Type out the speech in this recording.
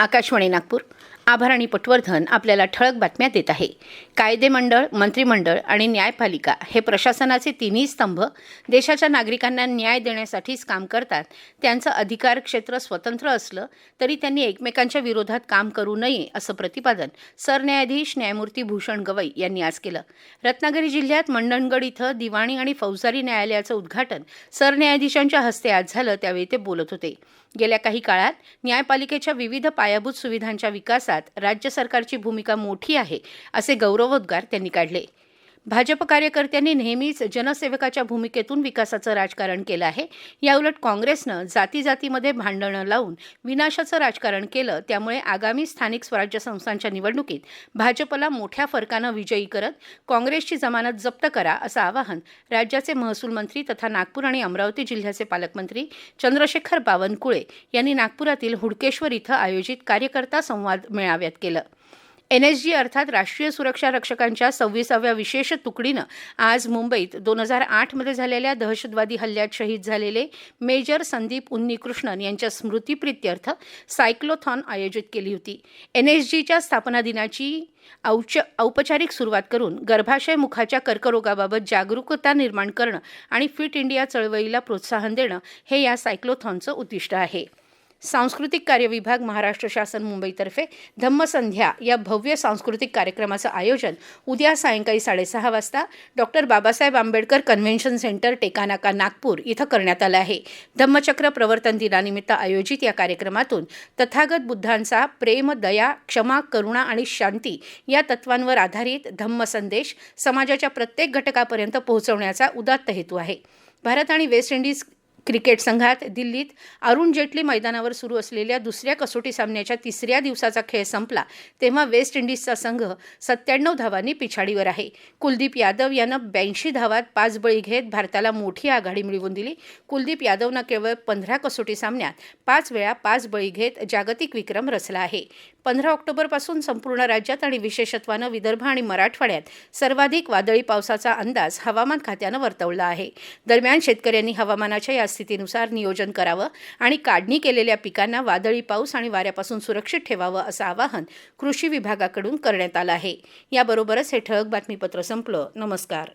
आकाशवाणी नागपूर. आभाराणी पटवर्धन आपल्याला ठळक बातम्या देत आहे. कायदेमंडळ मंत्रिमंडळ आणि न्यायपालिका हे प्रशासनाचे तिन्ही स्तंभ देशाच्या नागरिकांना न्याय देण्यासाठीच काम करतात. त्यांचं अधिकार क्षेत्र स्वतंत्र असलं तरी त्यांनी एकमेकांच्या विरोधात काम करू नये असं प्रतिपादन सरन्यायाधीश न्यायमूर्ती भूषण गवई यांनी आज केलं. रत्नागिरी जिल्ह्यात मंडणगड इथं दिवाणी आणि फौजदारी न्यायालयाचं उद्घाटन सरन्यायाधीशांच्या हस्ते आज झालं त्यावेळी ते बोलत होते. गेल्या काही काळात न्यायपालिकेच्या विविध पायाभूत सुविधांच्या विकासात राज्य सरकारची भूमिका मोठी आहे असे गौरवोद्गार त्यांनी काढले. भाजप कार्यकर्त्यांनी नेहमीच जनसेवकाच्या भूमिकेतून विकासाचं राजकारण केलं आहे. याउलट काँग्रेसनं जाती जातीमध्ये भांडणं लावून विनाशाचं राजकारण केलं. त्यामुळे आगामी स्थानिक स्वराज्य संस्थांच्या निवडणुकीत भाजपला मोठ्या फरकानं विजयी करत काँग्रेसची जमानत जप्त करा असं आवाहन राज्याचे महसूल मंत्री तथा नागपूर आणि अमरावती जिल्ह्याचे पालकमंत्री चंद्रशेखर बावनकुळे यांनी नागपुरातील हुडकेश्वर इथं आयोजित कार्यकर्ता संवाद मेळाव्यात केलं. एन एस जी अर्थात राष्ट्रीय सुरक्षा रक्षकांच्या सव्वीसाव्या विशेष तुकडीनं आज मुंबईत दोन हजार आठमध्ये झालेल्या दहशतवादी हल्ल्यात शहीद झालेले मेजर संदीप उन्नीकृष्णन यांच्या स्मृतीप्रित्यर्थ सायक्लोथॉन आयोजित केली होती. एन एस जीच्या स्थापना दिनाची औच औपचारिक सुरुवात करून गर्भाशय मुखाच्या कर्करोगाबाबत जागरूकता निर्माण करणं आणि फिट इंडिया चळवळीला प्रोत्साहन देणं हे या सायक्लोथॉनचं उद्दिष्ट आहे. सांस्कृतिक कार्य विभाग महाराष्ट्र शासन मुंबईतर्फे धम्मसंध्या या भव्य सांस्कृतिक कार्यक्रमाचं आयोजन उद्या सायंकाळी साडेसहा वाजता doctor Babasaheb Ambedkar convention centre Tekanaka Nagpur इथं करण्यात आलं आहे. धम्मचक्र प्रवर्तन दिनानिमित्त आयोजित या कार्यक्रमातून तथागत बुद्धांचा प्रेम दया क्षमा करुणा आणि शांती या तत्वांवर आधारित धम्म संदेश समाजाच्या प्रत्येक घटकापर्यंत पोहोचवण्याचा उदात्त हेतू आहे. भारत आणि वेस्ट इंडिज क्रिकेट संघात दिल्लीत अरुण जेटली मैदानावर सुरू असलेल्या दुसऱ्या कसोटी सामन्याच्या तिसऱ्या दिवसाचा खेळ संपला तेव्हा वेस्ट इंडिजचा संघ सत्त्याण्णव धावांनी पिछाडीवर आहे. कुलदीप यादव यानं ब्याऐंशी धावात पाच बळी घेत भारताला मोठी आघाडी मिळवून दिली. कुलदीप यादवनं केवळ पंधरा कसोटी सामन्यात पाच वेळा पाच बळी घेत जागतिक विक्रम रचला आहे. पंधरा ऑक्टोबरपासून संपूर्ण राज्यात आणि विशेषत्वानं विदर्भ आणि मराठवाड्यात सर्वाधिक वादळी पावसाचा अंदाज हवामान खात्यानं वर्तवला आहे. दरम्यान शेतकऱ्यांनी हवामानाच्या या स्थितीनुसार नियोजन करावं आणि काढणी केलेल्या पिकांना वादळी पाऊस आणि वाऱ्यापासून सुरक्षित ठेवावं असं आवाहन कृषी विभागाकडून करण्यात आलं आहे. याबरोबरच हे ठळक बातमीपत्र संपलं. नमस्कार.